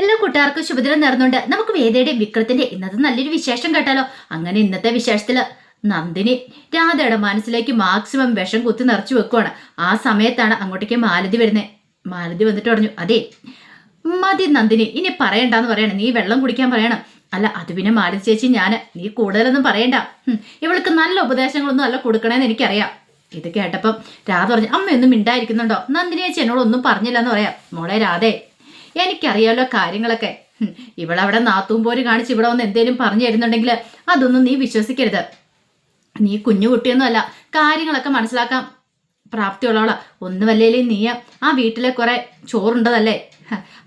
എല്ലാ കൂട്ടുകാർക്കും ശുഭദിനം നേർന്നുകൊണ്ട് നമുക്ക് വേദയുടെ വിക്രത്തിന്റെ ഇന്നത്തെ നല്ലൊരു വിശേഷം കേട്ടാലോ? അങ്ങനെ ഇന്നത്തെ വിശേഷത്തിൽ നന്ദിനി രാധയുടെ മനസ്സിലേക്ക് മാക്സിമം വിഷം കുത്തി നിറച്ചു വെക്കുവാണ്. ആ സമയത്താണ് അങ്ങോട്ടേക്ക് മാലതി വരുന്നത് മാലതി വന്നിട്ട് പറഞ്ഞു അതെ മതി നന്ദിനി ഇനി പറയണ്ടെന്ന് പറയണം. നീ വെള്ളം കുടിക്കാൻ പറയണം. അല്ല അത് പിന്നെ മാലതി ചേച്ചി ഞാൻ നീ കൂടുതലൊന്നും പറയണ്ട. ഇവൾക്ക് നല്ല ഉപദേശങ്ങളൊന്നും അല്ല കൊടുക്കണേന്ന് എനിക്കറിയാം. ഇത് കേട്ടപ്പം രാധ പറഞ്ഞു അമ്മയൊന്നും മിണ്ടായിരിക്കുന്നുണ്ടോ? നന്ദിനി ചേച്ചി എന്നോടൊന്നും പറഞ്ഞില്ല എന്ന് പറയാം. മോളെ രാധേ എനിക്കറിയാലോ കാര്യങ്ങളൊക്കെ. ഇവളവിടെ നാത്തൂം പോര് കാണിച്ച് ഇവിടെ വന്ന് എന്തേലും പറഞ്ഞു തരുന്നുണ്ടെങ്കിൽ അതൊന്നും നീ വിശ്വസിക്കരുത്. നീ കുഞ്ഞു കുട്ടിയൊന്നും അല്ല കാര്യങ്ങളൊക്കെ മനസ്സിലാക്കാൻ പ്രാപ്തിയുള്ളവളാ. ഒന്നുമല്ലേലേ നീയ ആ വീട്ടിലെ കുറെ ചോറുണ്ടതല്ലേ?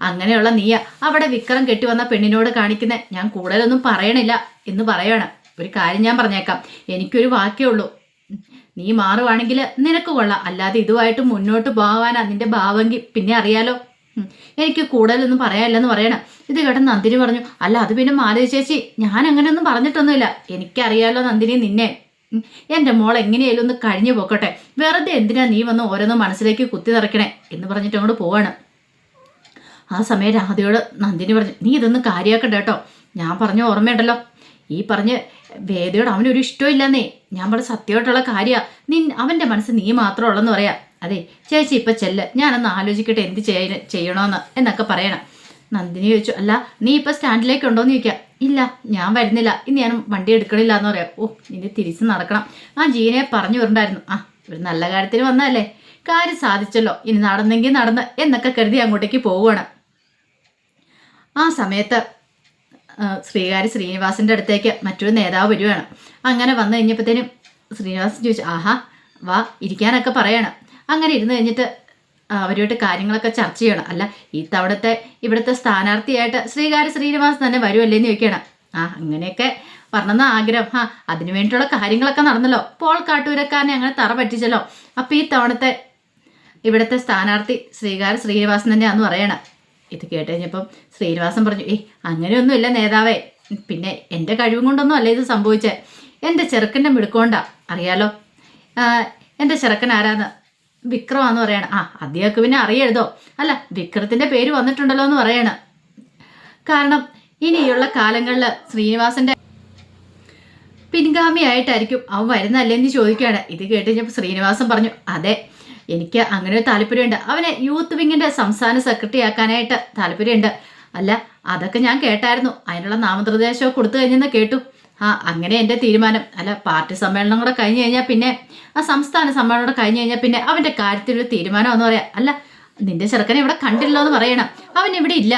അങ്ങനെയുള്ള നീയ അവിടെ വിക്രം കെട്ടി വന്ന പെണ്ണിനോട് കാണിക്കുന്ന ഞാൻ കൂടുതലൊന്നും പറയണില്ല എന്ന് പറയാണ്. ഒരു കാര്യം ഞാൻ പറഞ്ഞേക്കാം എനിക്കൊരു വാക്കേ ഉള്ളൂ. നീ മാറുവാണെങ്കിൽ നിനക്ക് കൊള്ളാം. അല്ലാതെ ഇതുമായിട്ട് മുന്നോട്ട് പോകാനാ നിന്റെ ഭാവമെങ്കിൽ പിന്നെ അറിയാലോ. എനിക്ക് കൂടുതലൊന്നും പറയാനില്ലെന്ന് പറയണം. ഇത് കേട്ട നന്ദിനി പറഞ്ഞു അല്ല അത് പിന്നെ മാലതി ചേച്ചി ഞാൻ അങ്ങനെയൊന്നും പറഞ്ഞിട്ടൊന്നുമില്ല. എനിക്കറിയാലോ നന്ദിനി നിന്നെ. എന്റെ മോൾ എങ്ങനെയായാലും ഒന്ന് കഴിഞ്ഞു പോക്കട്ടെ. വെറുതെ എന്തിനാ നീ വന്ന് ഓരോന്നും മനസ്സിലേക്ക് കുത്തി നിറയ്ക്കണേ? എന്ന് പറഞ്ഞിട്ട് അങ്ങോട്ട് പോവാണ്. ആ സമയം രാധയോട് നന്ദിനി പറഞ്ഞു നീ ഇതൊന്നും കാര്യമാക്കണ്ട കേട്ടോ. ഞാൻ പറഞ്ഞ ഓർമ്മയുണ്ടല്ലോ. ഈ പറഞ്ഞ് വേദയോട് അവനൊരു ഇഷ്ടമില്ലെന്നേ ഞാൻ പറഞ്ഞ സത്യമായിട്ടുള്ള കാര്യമാണ് നിൻ അവന്റെ മനസ്സ് നീ മാത്രമേ ഉള്ളെന്ന് പറയാം. അതെ ചേച്ചി ഇപ്പം ചെല്ല്. ഞാനൊന്ന് ആലോചിക്കട്ടെ എന്ത് ചെയ്യ ചെയ്യണമെന്ന് എന്നൊക്കെ പറയണം. നന്ദിനി ചോദിച്ചു അല്ല നീ ഇപ്പം സ്റ്റാൻഡിലേക്ക് ഉണ്ടോയെന്ന് ചോദിക്കാം. ഇല്ല ഞാൻ വരുന്നില്ല. ഇനി ഞാൻ വണ്ടി എടുക്കണില്ല എന്ന് പറയാം. ഓ ഇനി തിരിച്ച് നടക്കണം. ആ ജീനെ പറഞ്ഞു വിടണ്ടായിരുന്നു. ആ ഒരു നല്ല കാര്യത്തിന് വന്നതല്ലേ. കാര്യം സാധിച്ചല്ലോ. ഇനി നടന്നെങ്കിൽ നടന്ന് എന്നൊക്കെ കരുതി അങ്ങോട്ടേക്ക് പോവുകയാണ് ആ സമയത്ത് ശ്രീകാരി ശ്രീനിവാസിന്റെ അടുത്തേക്ക് മറ്റൊരു നേതാവ് വരികയാണ് അങ്ങനെ വന്നു കഴിഞ്ഞപ്പോഴത്തേനും ശ്രീനിവാസൻ ചോദിച്ചു ആഹാ വാ ഇരിക്കാനൊക്കെ പറയണം. അങ്ങനെ ഇരുന്ന് കഴിഞ്ഞിട്ട് അവരുമായിട്ട് കാര്യങ്ങളൊക്കെ ചർച്ച ചെയ്യണം. അല്ല ഈ തവണത്തെ ഇവിടുത്തെ സ്ഥാനാർത്ഥിയായിട്ട് ശ്രീകാര്യ ശ്രീനിവാസ് തന്നെ വരുമല്ലേ എന്ന് ചോദിക്കണം ആ അങ്ങനെയൊക്കെ പറഞ്ഞെന്ന ആഗ്രഹം. ആ അതിനു വേണ്ടിയിട്ടുള്ള കാര്യങ്ങളൊക്കെ നടന്നല്ലോ. പോൾ കാട്ടൂരക്കാരനെ അങ്ങനെ തറ പറ്റിച്ചല്ലോ. അപ്പോൾ ഈ തവണത്തെ ഇവിടുത്തെ സ്ഥാനാർത്ഥി ശ്രീകാരി ശ്രീനിവാസൻ തന്നെയാന്ന് പറയണം. ഇത് കേട്ട് കഴിഞ്ഞപ്പം ശ്രീനിവാസൻ പറഞ്ഞു ഏയ് അങ്ങനെയൊന്നുമില്ല നേതാവേ. പിന്നെ എന്റെ കഴിവും കൊണ്ടൊന്നും അല്ല ഇത് സംഭവിച്ചേ? എന്റെ ചെറുക്കന്റെ മിടുക്കോണ്ട അറിയാലോ. എന്റെ ചെറുക്കൻ ആരാന്ന്? വിക്രമാന്ന് പറയണം. ആ അദ്ദേഹം പിന്നെ അറിയരുതോ അല്ല വിക്രത്തിന്റെ പേര് വന്നിട്ടുണ്ടല്ലോ എന്ന് പറയണം. കാരണം ഇനിയുള്ള കാലങ്ങളിൽ ശ്രീനിവാസന്റെ പിൻഗാമിയായിട്ടായിരിക്കും അവൻ വരുന്നല്ലേന്ന് ചോദിക്കുകയാണ്. ഇത് കേട്ട് കഴിഞ്ഞപ്പോൾ ശ്രീനിവാസൻ പറഞ്ഞു അതെ എനിക്ക് അങ്ങനെ ഒരു താല്പര്യമുണ്ട്. അവനെ യൂത്ത് വിങ്ങിന്റെ സംസ്ഥാന സെക്രട്ടറി ആക്കാനായിട്ട് താല്പര്യമുണ്ട്. അല്ല അതൊക്കെ ഞാൻ കേട്ടായിരുന്നു. അതിനുള്ള നാമനിർദ്ദേശമൊക്കെ കൊടുത്തു കഴിഞ്ഞെന്ന് കേട്ടു. ആ അങ്ങനെ എന്റെ തീരുമാനം. അല്ല പാർട്ടി സമ്മേളനം കൂടെ കഴിഞ്ഞ് കഴിഞ്ഞാൽ പിന്നെ ആ സംസ്ഥാന സമ്മേളനം കൂടെ കഴിഞ്ഞ് കഴിഞ്ഞാൽ പിന്നെ അവന്റെ കാര്യത്തിലൊരു തീരുമാനം എന്ന് പറയാം. അല്ല നിന്റെ ചെറുക്കനെ ഇവിടെ കണ്ടില്ലോ എന്ന് പറയണം. അവൻ ഇവിടെ ഇല്ല.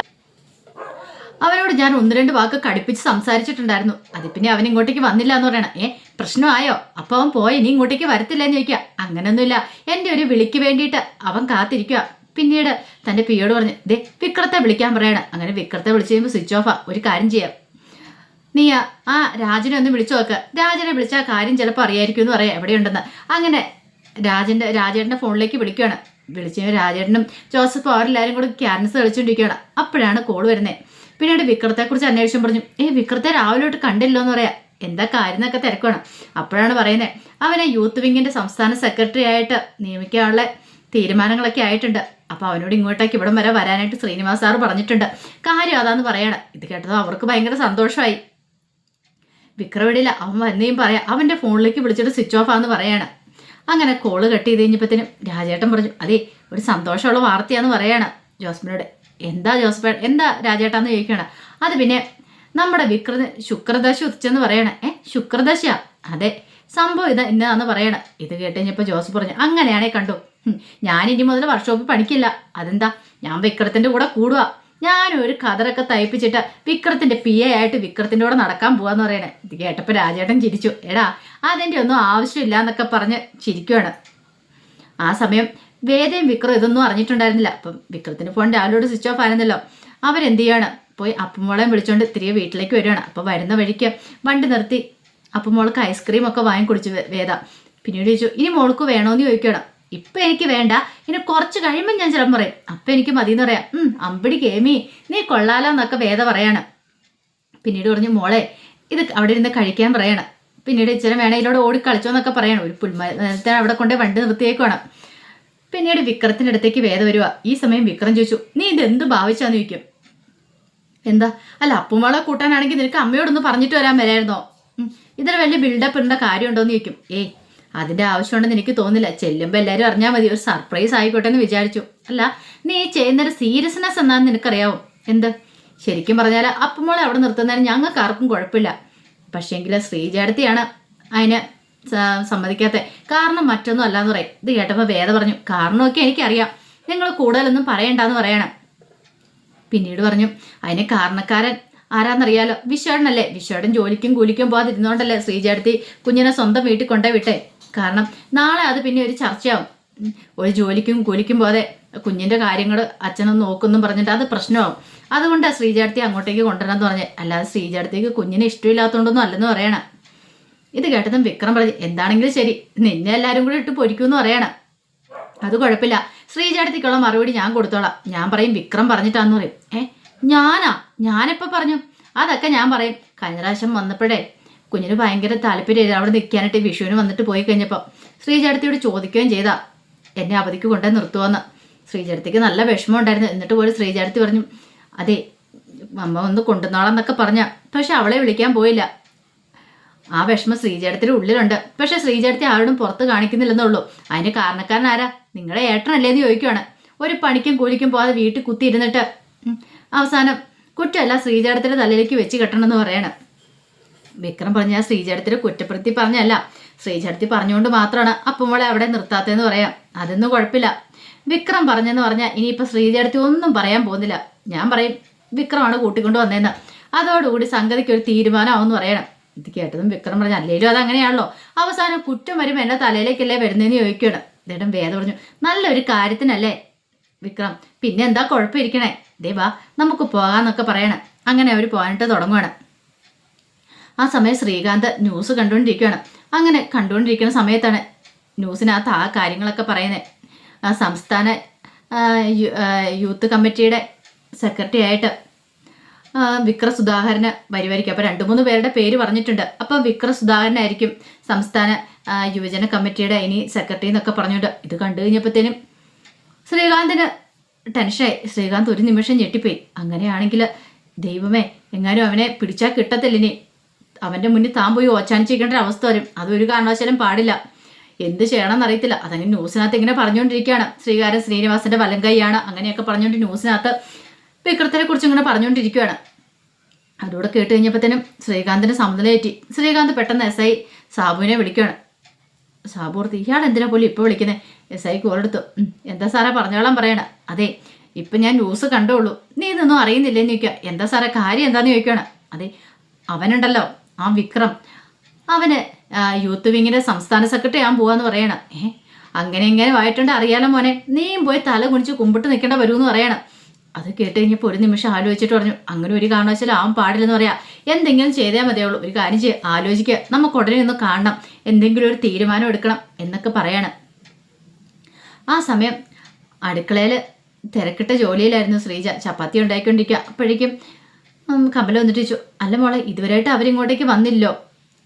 അവനോട് ഞാൻ ഒന്ന് രണ്ട് വാക്ക് കടുപ്പിച്ച് സംസാരിച്ചിട്ടുണ്ടായിരുന്നു. അത് പിന്നെ അവൻ ഇങ്ങോട്ടേക്ക് വന്നില്ല എന്ന് പറയണം. ഏ പ്രശ്നമായോ? അപ്പൊ അവൻ പോയി ഇനി ഇങ്ങോട്ടേക്ക് വരത്തില്ല എന്ന് ചോദിക്കുക അങ്ങനൊന്നുമില്ല. എന്റെ ഒരു വിളിക്ക് വേണ്ടിയിട്ട് അവൻ കാത്തിരിക്കുക പിന്നീട് തന്റെ പിയോട് പറഞ്ഞു ദേ വിക്രത്തെ വിളിക്കാൻ പറയണം. അങ്ങനെ വിക്രത്തെ വിളിച്ച് കഴിയുമ്പോൾ സ്വിച്ച് ഓഫാ ഒരു കാര്യം ചെയ്യാം. നീ ആ- രാജനെ ഒന്ന് വിളിച്ചു നോക്ക്. രാജനെ വിളിച്ചാൽ കാര്യം ചിലപ്പോൾ അറിയായിരിക്കും എന്ന് പറയാം. എവിടെയുണ്ടെന്ന്. അങ്ങനെ രാജന്റെ രാജേട്ടന്റെ ഫോണിലേക്ക് വിളിക്കുകയാണ്. വിളിച്ച് രാജേട്ടനും ജോസഫ് അവരെല്ലാവരും കൂടി ക്യാൻസ് കളിച്ചുകൊണ്ടിരിക്കുകയാണ് അപ്പോഴാണ് കോൾ വരുന്നത് പിന്നീട് വിക്രത്തെക്കുറിച്ച് അന്വേഷണം പറഞ്ഞു. ഏ വിക്രത്തെ രാവിലെ തൊട്ട് കണ്ടില്ലോ എന്ന് പറയാം. എന്താ കാര്യം എന്നൊക്കെ തിരക്കാണ് അപ്പോഴാണ് പറയുന്നത് അവനെ യൂത്ത് വിങ്ങിന്റെ സംസ്ഥാന സെക്രട്ടറി ആയിട്ട് നിയമിക്കാനുള്ള തീരുമാനങ്ങളൊക്കെ ആയിട്ടുണ്ട്. അപ്പോൾ അവനോട് ഇങ്ങോട്ടേക്ക് ഇവിടം വരെ വരാനായിട്ട് ശ്രീനിവാസ് സാറ് പറഞ്ഞിട്ടുണ്ട്. കാര്യം അതാന്ന് പറയണം. ഇത് കേട്ടത് അവർക്ക് ഭയങ്കര സന്തോഷമായി. വിക്രമിടില്ല അവൻ വന്നേം പറയാം അവന്റെ ഫോണിലേക്ക് വിളിച്ചിട്ട് സ്വിച്ച് ഓഫ് ആന്ന് പറയാണ്. അങ്ങനെ കോൾ കട്ട് ചെയ്ത് കഴിഞ്ഞപ്പോഴത്തേനും രാജേട്ടൻ പറഞ്ഞു അതെ ഒരു സന്തോഷമുള്ള വാർത്തയാന്ന് പറയാണ് ജോസ്മിനോട്. എന്താ ജോസ്മൻ എന്താ രാജേട്ടാന്ന് ചോദിക്കണം അത് പിന്നെ നമ്മുടെ വിക്ര ശുക്രദശ ഉദിച്ചെന്ന് പറയണേ. ഏ ശുക്രദശ അതെ സംഭവം ഇത് ഇന്നതാന്ന് പറയണം. ഇത് കേട്ട് കഴിഞ്ഞപ്പോൾ ജോസ് പറഞ്ഞു അങ്ങനെയാണേ കണ്ടു. ഞാൻ ഇനി മുതൽ വർക്ക്ഷോപ്പിൽ പണിക്കില്ല അതെന്താ ഞാൻ വിക്രത്തിന്റെ കൂടെ കൂടുക ഞാനൊരു കതറൊക്കെ തയ്പ്പിച്ചിട്ട് വിക്രത്തിന്റെ പി എ ആയിട്ട് വിക്രത്തിന്റെ കൂടെ നടക്കാൻ പോവാന്ന് പറയണേ. ഇത് കേട്ടപ്പോൾ രാജേട്ടൻ ചിരിച്ചു. എടാ അതിന്റെ ഒന്നും ആവശ്യമില്ല എന്നൊക്കെ പറഞ്ഞ് ചിരിക്കുവാണ്. ആ സമയം വേദയും വിക്രം ഇതൊന്നും അറിഞ്ഞിട്ടുണ്ടായിരുന്നില്ല. അപ്പം വിക്രത്തിന്റെ ഫോൺ രാവിലോട് സ്വിച്ച് ഓഫ് ആയിരുന്നല്ലോ. അവരെന്ത് ചെയ്യാണ്? പോയി അപ്പുമോളെയും വിളിച്ചോണ്ട് തിരികെ വീട്ടിലേക്ക് വരികയാണ്. അപ്പോൾ വരുന്ന വഴിക്ക് വണ്ടി നിർത്തി അപ്പുമോൾക്ക് ഐസ്ക്രീം ഒക്കെ വാങ്ങി കുടിച്ചു വേദ. പിന്നീട് ചോദിച്ചു ഇനി മോൾക്ക് വേണോന്ന് ചോദിക്കണം ഇപ്പം എനിക്ക് വേണ്ട. ഇനി കുറച്ച് കഴിയുമ്പോൾ ഞാൻ ചിലപ്പോൾ പറയും അപ്പം എനിക്ക് മതി എന്ന് പറയാം അമ്പിടി കേമി നീ കൊള്ളാലോ എന്നൊക്കെ വേദ പറയാണ്. പിന്നീട് പറഞ്ഞു മോളെ ഇത് അവിടെ ഇരുന്ന് കഴിക്കാൻ പറയണം. പിന്നീട് ഇച്ചിരി വേണേ ഇതിലൂടെ ഓടി കളിച്ചോ എന്നൊക്കെ പറയണം. ഒരു പുൽമരത്തെ അവിടെ കൊണ്ട് വണ്ടി നിർത്തിയേക്കുവാണ്. പിന്നീട് വിക്രത്തിന്റെ അടുത്തേക്ക് വേദ വരുക ഈ സമയം വിക്രം ചോദിച്ചു നീ ഇത് എന്ത് ഭാവിച്ചാന്ന്? ചോദിക്കും. എന്താ? അല്ല അപ്പുമോളെ കൂട്ടാനാണെങ്കിൽ നിനക്ക് അമ്മയോടൊന്ന് പറഞ്ഞിട്ട് വരാൻ വരായിരുന്നോ ഇതിന് വലിയ ബിൽഡപ്പ് ഇടേണ്ട കാര്യമുണ്ടോന്ന്? ചോദിക്കും. ഏയ് അതിന്റെ ആവശ്യമുണ്ടെന്ന് എനിക്ക് തോന്നില്ല ചെല്ലുമ്പോൾ എല്ലാവരും അറിഞ്ഞാൽ മതി. ഒരു സർപ്രൈസ് ആയിക്കോട്ടെ എന്ന് വിചാരിച്ചു. അല്ല നീ ചെയ്യുന്നൊരു സീരിയസ്നെസ് എന്നാന്ന് നിനക്കറിയാവോ? എന്ത്? ശരിക്കും പറഞ്ഞാൽ അപ്പമോൾ അവിടെ നിർത്തുന്നതിന് ഞങ്ങൾക്ക് ആർക്കും കുഴപ്പമില്ല. പക്ഷേങ്കിൽ ശ്രീജാടത്തിയാണ് അതിന് സമ്മതിക്കാത്ത. കാരണം മറ്റൊന്നും അല്ലാന്ന് പറയും. ഇത് കേട്ടപ്പോൾ വേദ പറഞ്ഞു കാരണമൊക്കെ എനിക്കറിയാം. നിങ്ങൾ കൂടുതലൊന്നും പറയണ്ടെന്ന് പറയണം. പിന്നീട് പറഞ്ഞു അതിന് കാരണക്കാരൻ ആരാന്നറിയാലോ? വിശ്വേടനല്ലേ വിശ്വേടൻ ജോലിക്കും കൂലിക്കും പോകാതിരുന്നോണ്ടല്ലേ ശ്രീജാടത്തി കുഞ്ഞിനെ സ്വന്തം വീട്ടിൽ കൊണ്ടേ വിട്ടെ? കാരണം നാളെ അത് പിന്നെ ഒരു ചർച്ചയാവും. ഒരു ജോലിക്കും കൂലിക്കും പോലെ കുഞ്ഞിന്റെ കാര്യങ്ങൾ അച്ഛനൊന്ന് നോക്കുന്നു പറഞ്ഞിട്ട് അത് പ്രശ്നമാവും. അതുകൊണ്ടാണ് ശ്രീജാടത്തി അങ്ങോട്ടേക്ക് കൊണ്ടുവരാന്ന് പറഞ്ഞത് അല്ലാതെ ശ്രീജാടത്തേക്ക് കുഞ്ഞിനെ ഇഷ്ടമില്ലാത്തതുകൊണ്ടൊന്നും അല്ലെന്ന് പറയണം. ഇത് കേട്ടതും വിക്രം പറഞ്ഞു എന്താണെങ്കിലും ശരി നിന്നെ എല്ലാവരും കൂടി ഇട്ട് പൊരിക്കുമെന്ന് പറയണം. അത് കുഴപ്പമില്ല. ശ്രീജാടത്തിക്കുള്ള മറുപടി ഞാൻ കൊടുത്തോളാം. ഞാൻ പറയും വിക്രം പറഞ്ഞിട്ടാന്ന് പറയും. ഏ ഞാനാ? ഞാനെപ്പോൾ പറഞ്ഞു? അതൊക്കെ ഞാൻ പറയും. കഴിഞ്ഞ പ്രാവശ്യം വന്നപ്പോഴേ കുഞ്ഞിന് ഭയങ്കര താല്പര്യം അവിടെ നിൽക്കാനായിട്ട് വിഷുവിന് വന്നിട്ട് പോയി കഴിഞ്ഞപ്പോൾ ശ്രീജാടത്തിയോട് ചോദിക്കുകയും ചെയ്താ. എന്നെ അവധിക്ക് കൊണ്ടേ നിർത്തുവന്ന്. ശ്രീജാടത്തിക്ക് നല്ല വിഷമം ഉണ്ടായിരുന്നു എന്നിട്ട് പോലും ശ്രീജാടത്തി പറഞ്ഞു അതെ അമ്മ ഒന്ന് കൊണ്ടുവന്നോളാന്നൊക്കെ പറഞ്ഞ. പക്ഷെ അവളെ വിളിക്കാൻ പോയില്ല. ആ വിഷമം ശ്രീജേടത്തിന്റെ ഉള്ളിലുണ്ട്. പക്ഷെ ശ്രീജേടത്തി ആരോടും പുറത്ത് കാണിക്കുന്നില്ലെന്നുള്ളൂ. അതിന് കാരണക്കാരൻ ആരാ? നിങ്ങളെ ഏട്ടനല്ലേ എന്ന് ചോദിക്കുവാണ്. ഒരു പണിക്കും കൂലിക്കും പോകാതെ വീട്ടിൽ കുത്തിയിരുന്നിട്ട് അവസാനം കുറ്റമല്ല ശ്രീജേടത്തിന്റെ തലയിലേക്ക് വെച്ച് കെട്ടണമെന്ന് പറയണം. വിക്രം പറഞ്ഞ ആ ശ്രീജേടത്തിനെ കുറ്റപ്പെടുത്തി പറഞ്ഞല്ല. ശ്രീജേടത്തി പറഞ്ഞുകൊണ്ട് മാത്രമാണ് അപ്പുമോളെ അവിടെ നിർത്താത്തതെന്ന് പറയാം. അതൊന്നും കുഴപ്പമില്ല. വിക്രം പറഞ്ഞെന്ന് പറഞ്ഞാൽ ഇനിയിപ്പോൾ ശ്രീജേടത്തി ഒന്നും പറയാൻ പോകുന്നില്ല. ഞാൻ പറയും വിക്രമാണ് കൂട്ടിക്കൊണ്ട് വന്നതെന്ന് അതോടുകൂടി സംഗതിക്ക് ഒരു തീരുമാനമാവെന്ന് പറയണം. ഇത് കേട്ടതും വിക്രം പറഞ്ഞു അല്ലേലും അതങ്ങനെയാണല്ലോ അവസാനം കുറ്റം വരുമ്പോൾ എന്റെ തലയിലേക്കല്ലേ വരുന്നതെന്ന് ചോദിക്കണം ഇദ്ദേഹം വേദം പറഞ്ഞു നല്ലൊരു കാര്യത്തിനല്ലേ വിക്രം. പിന്നെ എന്താ കുഴപ്പമിരിക്കണേ? ദേവാ നമുക്ക് പോകാന്നൊക്കെ പറയണം. അങ്ങനെ അവർ പോകാനായിട്ട് തുടങ്ങുവാണ്. ആ സമയം ശ്രീകാന്ത് ന്യൂസ് കണ്ടുകൊണ്ടിരിക്കുകയാണ്. അങ്ങനെ കണ്ടുകൊണ്ടിരിക്കുന്ന സമയത്താണ് ന്യൂസിനകത്ത് ആ കാര്യങ്ങളൊക്കെ പറയുന്നത്. സംസ്ഥാന യൂത്ത് കമ്മിറ്റിയുടെ സെക്രട്ടറി ആയിട്ട് വിക്ര സുധാകരന് വരുമായിരിക്കും അപ്പോൾ രണ്ട് മൂന്ന് പേരുടെ പേര് പറഞ്ഞിട്ടുണ്ട്. അപ്പം വിക്ര സുധാകരനായിരിക്കും സംസ്ഥാന യുവജന കമ്മിറ്റിയുടെ ഇനി സെക്രട്ടറി എന്നൊക്കെ പറഞ്ഞുകൊണ്ട് ഇത് കണ്ടു കഴിഞ്ഞപ്പോഴത്തേനും ശ്രീകാന്തിന് ടെൻഷനായി. ശ്രീകാന്ത് ഒരു നിമിഷം ഞെട്ടിപ്പോയി. അങ്ങനെയാണെങ്കിൽ ദൈവമേ എങ്ങാനും അവനെ പിടിച്ചാൽ കിട്ടത്തില്ല ഇനി. അവന്റെ മുന്നിൽ താൻ പോയി ഓച്ചാനിച്ചിരിക്കേണ്ട ഒരു അവസ്ഥ വരും. അതൊരു കാരണവശാലും പാടില്ല. എന്ത് ചെയ്യണമെന്ന് അറിയത്തില്ല. അതങ്ങനെ ന്യൂസിനകത്ത് ഇങ്ങനെ പറഞ്ഞുകൊണ്ടിരിക്കുകയാണ്. ശ്രീകാരൻ ശ്രീനിവാസന്റെ വലം കൈയാണ്. അങ്ങനെയൊക്കെ പറഞ്ഞുകൊണ്ട് ന്യൂസിനകത്ത് വിക്രത്തിനെ കുറിച്ച് ഇങ്ങനെ പറഞ്ഞുകൊണ്ടിരിക്കുകയാണ്. അതോടെ കേട്ട് കഴിഞ്ഞപ്പോഴത്തേനും ശ്രീകാന്തിന് സമനിലയേറ്റി. ശ്രീകാന്ത് പെട്ടെന്ന് എസ് ഐ സാബുവിനെ വിളിക്കുകയാണ്. സാബു ഓർത്ത് ഇയാൾ എന്തിനാ പോലും ഇപ്പോൾ വിളിക്കുന്നത് എസ് ഐ "ഉം, എന്താ സാറേ പറഞ്ഞോളാം പറയണ? അതെ ഇപ്പം ഞാൻ ന്യൂസ് കണ്ടോളൂ നീ ഇതൊന്നും അറിയുന്നില്ലെന്ന് ചോദിക്കുക. എന്താ സാറേ കാര്യം എന്താന്ന് ചോദിക്കുകയാണ്. അതെ അവനുണ്ടല്ലോ. ആ വിക്രം. അവന് യൂത്ത് വിങ്ങിന്റെ സംസ്ഥാന സെക്രട്ടറി ആകാൻ പോവാന്ന് പറയണം. ഏ അങ്ങനെ ഇങ്ങനെ ആയിട്ടുണ്ട് അറിയാലോ മോനെ. നീയും പോയി തല കുണിച്ച് കുമ്പിട്ട് നിൽക്കേണ്ട വരുമെന്ന് പറയണം. അത് കേട്ട് കഴിഞ്ഞപ്പോൾ ഒരു നിമിഷം ആലോചിച്ചിട്ട് പറഞ്ഞു അങ്ങനെ ഒരു കാരണവശാലും ആവാൻ പാടില്ലെന്ന് പറയാ. എന്തെങ്കിലും ചെയ്തേ മതിയുള്ളൂ ഒരു കാര്യം ചെയ്യുക ആലോചിക്കുക നമുക്ക് ഉടനെ ഒന്ന് കാണണം. എന്തെങ്കിലും ഒരു തീരുമാനം എടുക്കണം. എന്നൊക്കെ പറയണം. ആ സമയം അടുക്കളയിൽ തിരക്കിട്ട ജോലിയിലായിരുന്നു ശ്രീജ. ചപ്പാത്തി ഉണ്ടാക്കിക്കൊണ്ടിരിക്കുക അപ്പോഴേക്കും കമല വന്നിട്ട് ചോദിച്ചു അല്ല മോളെ ഇതുവരെയായിട്ട് അവരിങ്ങോട്ടേക്ക് വന്നില്ലോ?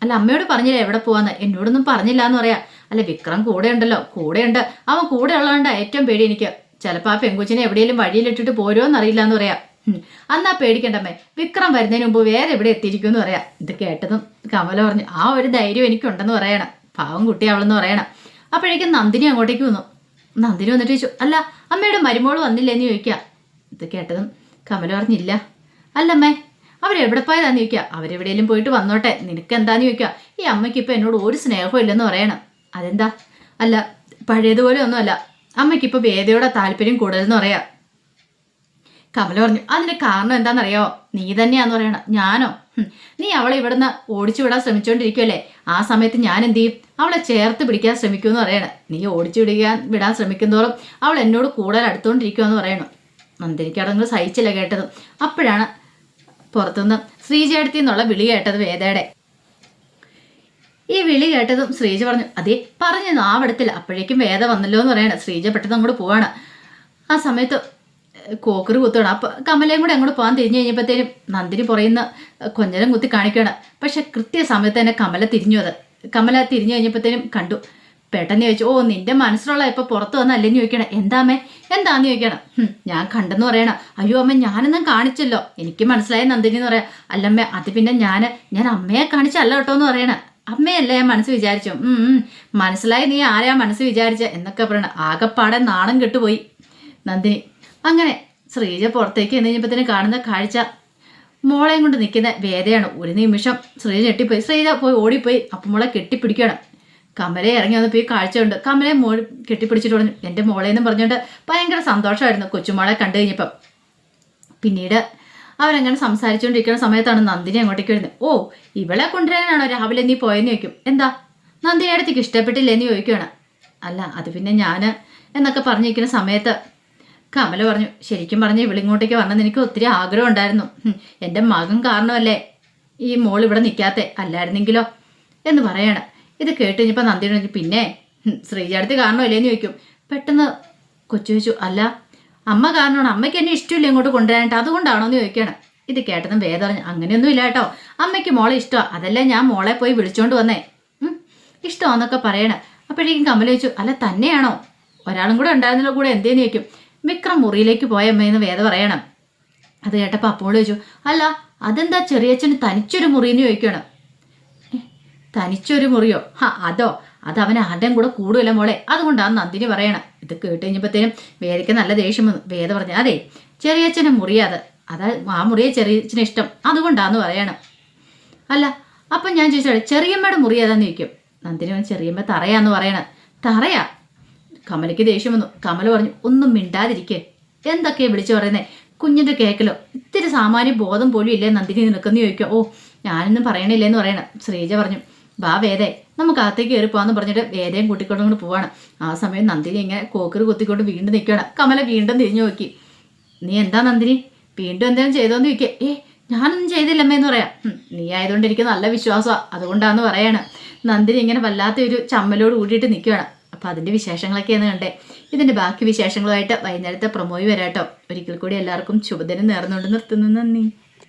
അല്ല അമ്മയോട് പറഞ്ഞില്ല എവിടെ പോവാന്ന്? എന്നോടൊന്നും പറഞ്ഞില്ല എന്ന് പറയാ. അല്ല വിക്രം കൂടെ ഉണ്ടല്ലോ കൂടെ ഉണ്ട് അവൻ കൂടെ ഉള്ളതുകൊണ്ട് ഏറ്റവും പേടി എനിക്ക്. ചിലപ്പോൾ ആ പെങ്കുച്ചിനെ എവിടെയെങ്കിലും വഴിയിലിട്ടിട്ട് പോരുമോന്ന് അറിയില്ല എന്ന് പറയാം. അന്നാ പേടിക്കണ്ടമ്മേ. വിക്രം വരുന്നതിന് മുമ്പ് വേറെ എവിടെ എത്തിയിരിക്കുമെന്ന് പറയാം. ഇത് കേട്ടതും കമല പറഞ്ഞു ആ ഒരു ധൈര്യം എനിക്കുണ്ടെന്ന് പറയണം. പാവം കുട്ടി അവളെന്ന് പറയണം. അപ്പോഴേക്കും നന്ദിനി അങ്ങോട്ടേക്ക് വന്നു. നന്ദിനി വന്നിട്ട് ചോദിച്ചു അല്ല അമ്മയുടെ മരുമോൾ വന്നില്ലെന്ന് ചോദിക്കുക ഇത് കേട്ടതും കമല പറഞ്ഞില്ല. അല്ലമ്മേ അവരെവിടെ പോയതാന്ന് ചോദിക്കുക അവരെവിടെയെങ്കിലും പോയിട്ട് വന്നോട്ടെ. നിനക്ക് എന്താന്ന് ചോദിക്കുക ഈ അമ്മയ്ക്ക് ഇപ്പം എന്നോട് ഒരു സ്നേഹവും ഇല്ലെന്ന് പറയണം. അതെന്താ? അല്ല പഴയതുപോലെ ഒന്നുമല്ല. അമ്മയ്ക്ക് ഇപ്പം വേദയോടെ താല്പര്യം കൂടുതലെന്ന് പറയാം. കമല പറഞ്ഞു അതിന് കാരണം എന്താണെന്നറിയോ നീ തന്നെയാന്ന് പറയണം. ഞാനോ? നീ അവളെ ഇവിടുന്ന് ഓടിച്ചു വിടാൻ ശ്രമിച്ചുകൊണ്ടിരിക്കുമല്ലേ ആ സമയത്ത് ഞാൻ എന്ത് ചെയ്യും അവളെ ചേർത്ത് പിടിക്കാൻ ശ്രമിക്കുമെന്ന് പറയണം. നീ ഓടിച്ചു വിടിക്കാൻ വിടാൻ ശ്രമിക്കുന്തോറും അവൾ എന്നോട് കൂടുതൽ അടുത്തുകൊണ്ടിരിക്കുമെന്ന് പറയണം. നന്ദിനിക്ക് അടങ്ങ് സഹിച്ചില്ല കേട്ടത്. അപ്പോഴാണ് പുറത്തുനിന്ന് ശ്രീജേടത്തി എന്നുള്ള വിളി കേട്ടത് വേദയുടെ. ഈ വിളി കേട്ടതും ശ്രീജ പറഞ്ഞു അതെ പറഞ്ഞു നാവിടത്തില്ല. അപ്പോഴേക്കും വേദ വന്നല്ലോ എന്ന് പറയണം. ശ്രീജ പെട്ടെന്ന് അങ്ങോട്ട് പോവാണ്. ആ സമയത്ത് കോക്കറ് കുത്തുകയാണ് അപ്പൊ കമലയും കൂടെ അങ്ങോട്ട് പോകാൻ തിരിഞ്ഞു കഴിഞ്ഞപ്പോഴത്തേനും നന്ദിനി പുറയുന്ന കൊഞ്ഞരം കുത്തി കാണിക്കുകയാണ്. പക്ഷെ കൃത്യസമയത്ത് തന്നെ കമല തിരിഞ്ഞു അത്. കമല തിരിഞ്ഞു കഴിഞ്ഞപ്പോഴത്തേനും കണ്ടു. പെട്ടെന്ന് ചോദിച്ചു ഓ നിന്റെ മനസ്സിലുള്ള ഇപ്പൊ പുറത്ത് വന്നല്ലേന്ന് ചോദിക്കണേ എന്താമേ എന്താന്ന് ചോദിക്കണം? "ഹും, ഞാൻ കണ്ടെന്ന് പറയണം. അയ്യോ അമ്മ ഞാനൊന്നും കാണിച്ചല്ലോ. എനിക്ക് മനസ്സിലായ നന്ദിനി എന്ന് പറയാം. അല്ലമ്മ അത് പിന്നെ ഞാൻ ഞാൻ അമ്മയെ കാണിച്ചല്ല കേട്ടോ എന്ന് പറയണം. അമ്മയല്ലേ ഞാൻ മനസ്സ് വിചാരിച്ചു. മനസ്സിലായി നീ ആരാ മനസ്സ് വിചാരിച്ച എന്നൊക്കെ പറയണം. ആകെപ്പാടെ നാണം കെട്ടുപോയി. നന്ദിനി അങ്ങനെ ശ്രീജ പുറത്തേക്ക് എന്ന് കാണുന്ന കാഴ്ച മോളെയും കൊണ്ട് നിൽക്കുന്ന വേദയാണ്. ഒരു നിമിഷം ശ്രീജ ഞെട്ടിപ്പോയി. ശ്രീജ പോയി ഓടിപ്പോയി. അപ്പം മോളെ കെട്ടിപ്പിടിക്കണം കമലെ ഇറങ്ങി വന്നപ്പോൾ ഈ കാഴ്ചയുണ്ട് കമലെ മോൾ കെട്ടിപ്പിടിച്ചിട്ട് പറഞ്ഞു എന്റെ മോളേന്നും പറഞ്ഞുകൊണ്ട് ഭയങ്കര സന്തോഷമായിരുന്നു കൊച്ചുമോളെ കണ്ടു കഴിഞ്ഞപ്പം. പിന്നീട് അവരങ്ങനെ സംസാരിച്ചുകൊണ്ടിരിക്കുന്ന സമയത്താണ് നന്ദിനി അങ്ങോട്ടേക്ക് വരുന്നത്. ഓ ഇവളെ കൊണ്ടുവരാനാണോ രാവിലെ നീ പോയെന്ന് ചോദിക്കും. എന്താ? നന്ദിനി അടുത്തേക്ക് ഇഷ്ടപ്പെട്ടില്ലെന്ന് ചോദിക്കുകയാണ് അല്ല അത് പിന്നെ ഞാൻ എന്നൊക്കെ പറഞ്ഞിരിക്കുന്ന സമയത്ത് കമല പറഞ്ഞു ശരിക്കും പറഞ്ഞ ഇവളിങ്ങോട്ടേക്ക് വന്നത് എനിക്ക് ഒത്തിരി ആഗ്രഹം ഉണ്ടായിരുന്നു. എന്റെ മകൻ കാരണമല്ലേ ഈ മോൾ ഇവിടെ നിൽക്കാത്തെ അല്ലായിരുന്നെങ്കിലോ? എന്ന് പറയാണ്. ഇത് കേട്ട് നന്ദിനി പറഞ്ഞു പിന്നെ ശ്രീജാടത്തി കാരണമല്ലേന്ന് ചോദിക്കും. പെട്ടെന്ന് കൊച്ചു ചോദിച്ചു അല്ല അമ്മ കാരണമാണ്. അമ്മയ്ക്ക് എന്നെ ഇഷ്ടമില്ല ഇങ്ങോട്ട് കൊണ്ടുവരാനായിട്ട്. അതുകൊണ്ടാണോ എന്ന് ചോദിക്കുകയാണ്. ഇത് കേട്ടതും വേദ പറഞ്ഞു അങ്ങനെയൊന്നും ഇല്ല കേട്ടോ. അമ്മയ്ക്ക് മോളെ ഇഷ്ടമാണ് അതല്ല ഞാൻ മോളെ പോയി വിളിച്ചോണ്ട് വന്നേ. ഇഷ്ടമാണെന്നൊക്കെ പറയണേ. അപ്പോഴേക്കും കമല ചോദിച്ചു അല്ല തന്നെയാണോ? ഒരാളും കൂടെ ഉണ്ടായിരുന്നല്ലോ കൂടെ എന്തേന്ന് ചോദിക്കും. വിക്രം മുറിയിലേക്ക് പോയ അമ്മയെന്ന് വേദ പറയണം. അത് കേട്ടപ്പോൾ അപ്പോൾ ചോദിച്ചു അല്ല അതെന്താ ചെറിയച്ഛന് തനിച്ചൊരു മുറിയെന്ന് ചോദിക്കണം "ഏ, തനിച്ചൊരു മുറിയോ? ഹാ അതോ? അത് അവൻ ആരുടെയും കൂടെ കൂടുതല മോളെ. അതുകൊണ്ടാണ് നന്ദിനി പറയണം. ഇത് കേട്ട് കഴിഞ്ഞപ്പോഴത്തേനും വേദയ്ക്ക് നല്ല ദേഷ്യം വന്നു. വേദ പറഞ്ഞു അതെ ചെറിയച്ഛനെ മുറിയാ അത്. ആ മുറിയെ ചെറിയച്ഛന് ഇഷ്ടം. അതുകൊണ്ടാന്ന് പറയണം. അല്ല അപ്പം ഞാൻ ചോദിച്ചാൽ ചെറിയമ്മയുടെ മുറി ഏതാന്ന് ചോദിക്കും? നന്ദിനി പറഞ്ഞു ചെറിയമ്മ തറയാന്ന് പറയണ. തറയാ? കമലയ്ക്ക് ദേഷ്യം വന്നു. കമല പറഞ്ഞു ഒന്നും മിണ്ടാതിരിക്കേ. എന്തൊക്കെയാ വിളിച്ചു പറയുന്നേ? കുഞ്ഞിന്റെ കേക്കലോ? ഇത്തിരി സാമാന്യ ബോധം പോലും ഇല്ലേ നന്ദിനി നിനക്കെന്ന് ചോദിക്കോ ഓ ഞാനൊന്നും പറയണില്ലേന്ന് പറയണം ശ്രീജ പറഞ്ഞു. വാ വേദേ നമുക്ക് അകത്തേക്ക് കയറി പോകാന്ന് പറഞ്ഞിട്ട് വേദയും കൂട്ടിക്കൊണ്ട് കൊണ്ട് പോവാണ്. ആ സമയം നന്ദിനി ഇങ്ങനെ കോക്കറ് കുത്തിക്കൊണ്ട് വീണ്ടും നിൽക്കുകയാണ്. കമല വീണ്ടും തിരിഞ്ഞു നോക്കി. നീ എന്താ നന്ദിനി? വീണ്ടും എന്തെങ്കിലും ചെയ്തോന്ന് ചോദിക്കേ. ഏ ഞാനൊന്നും ചെയ്തില്ലമ്മേ എന്ന് പറയാം. നീ ആയതുകൊണ്ട് എനിക്ക് നല്ല വിശ്വാസമാണ് അതുകൊണ്ടാന്ന് പറയാണ്. നന്ദിനി ഇങ്ങനെ വല്ലാത്ത ഒരു ചമ്മലോട് കൂടിയിട്ട് നിൽക്കുകയാണ്. അപ്പം അതിന്റെ വിശേഷങ്ങളൊക്കെയാണ് കണ്ടേ. ഇതിന്റെ ബാക്കി വിശേഷങ്ങളുമായിട്ട് വൈകുന്നേരത്തെ പ്രൊമോയി വരാട്ടോ. ഒരിക്കൽ കൂടി എല്ലാവർക്കും ശുഭദിനം നേർന്നുകൊണ്ട് നിർത്തുന്നു. നന്ദി.